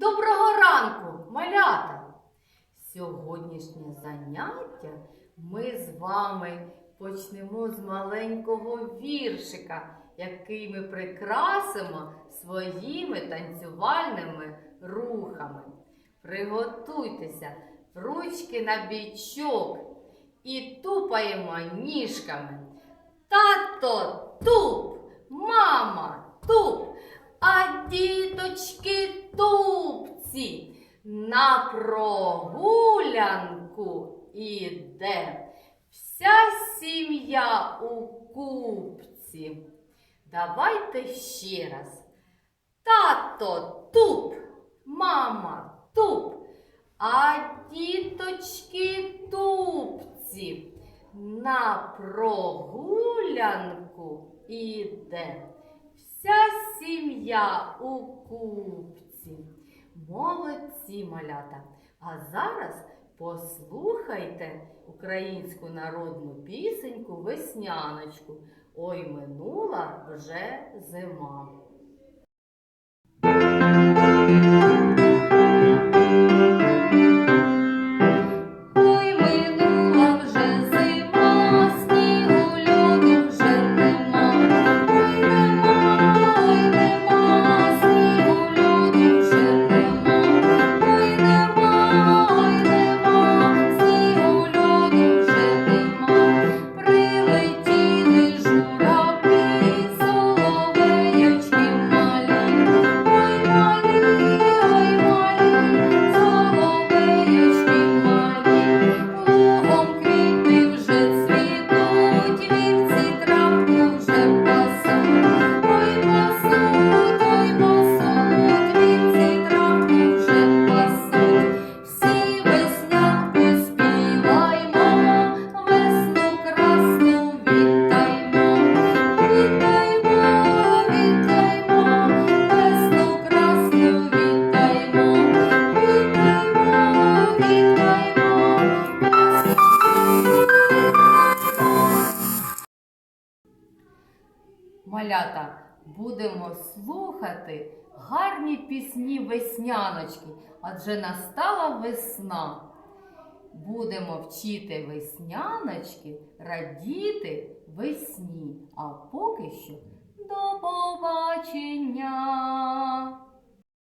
Доброго ранку, малята! Сьогоднішнє заняття ми з вами почнемо з маленького віршика, який ми прикрасимо своїми танцювальними рухами. Приготуйтеся, ручки на бічок і тупаємо ніжками. Тато туп, мама туп, а діточки тупці на прогулянку іде. Вся сім'я у купці. Давайте ще раз. Тато туп, мама туп, а діточки тупці на прогулянку іде. Вся сім'я у купці. Молодці малята. А зараз послухайте українську народну пісеньку весняночку. Ой минула вже зима. Малята, будемо слухати гарні пісні весняночки, адже настала весна. Будемо вчити весняночки, радіти весні. А поки що до побачення!